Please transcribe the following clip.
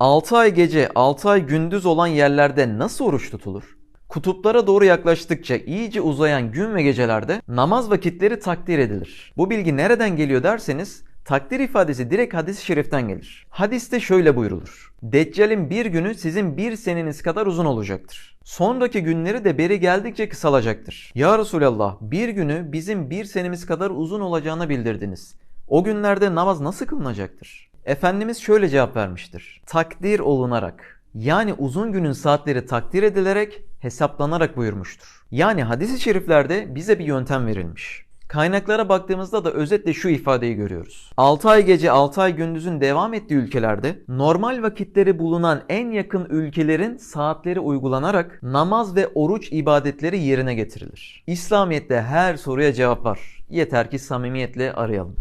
6 ay gece 6 ay gündüz olan yerlerde nasıl oruç tutulur? Kutuplara doğru yaklaştıkça iyice uzayan gün ve gecelerde namaz vakitleri takdir edilir. Bu bilgi nereden geliyor derseniz takdir ifadesi direkt hadis-i şeriften gelir. Hadiste şöyle buyrulur. Deccal'in bir günü sizin bir seneniz kadar uzun olacaktır. Sonraki günleri de beri geldikçe kısalacaktır. Ya Resulallah bir günü bizim bir senemiz kadar uzun olacağını bildirdiniz. O günlerde namaz nasıl kılınacaktır? Efendimiz şöyle cevap vermiştir. Takdir olunarak yani uzun günün saatleri takdir edilerek hesaplanarak buyurmuştur. Yani hadis-i şeriflerde bize bir yöntem verilmiş. Kaynaklara baktığımızda da özetle şu ifadeyi görüyoruz. 6 ay gece 6 ay gündüzün devam ettiği ülkelerde normal vakitleri bulunan en yakın ülkelerin saatleri uygulanarak namaz ve oruç ibadetleri yerine getirilir. İslamiyet'te her soruya cevap var. Yeter ki samimiyetle arayalım.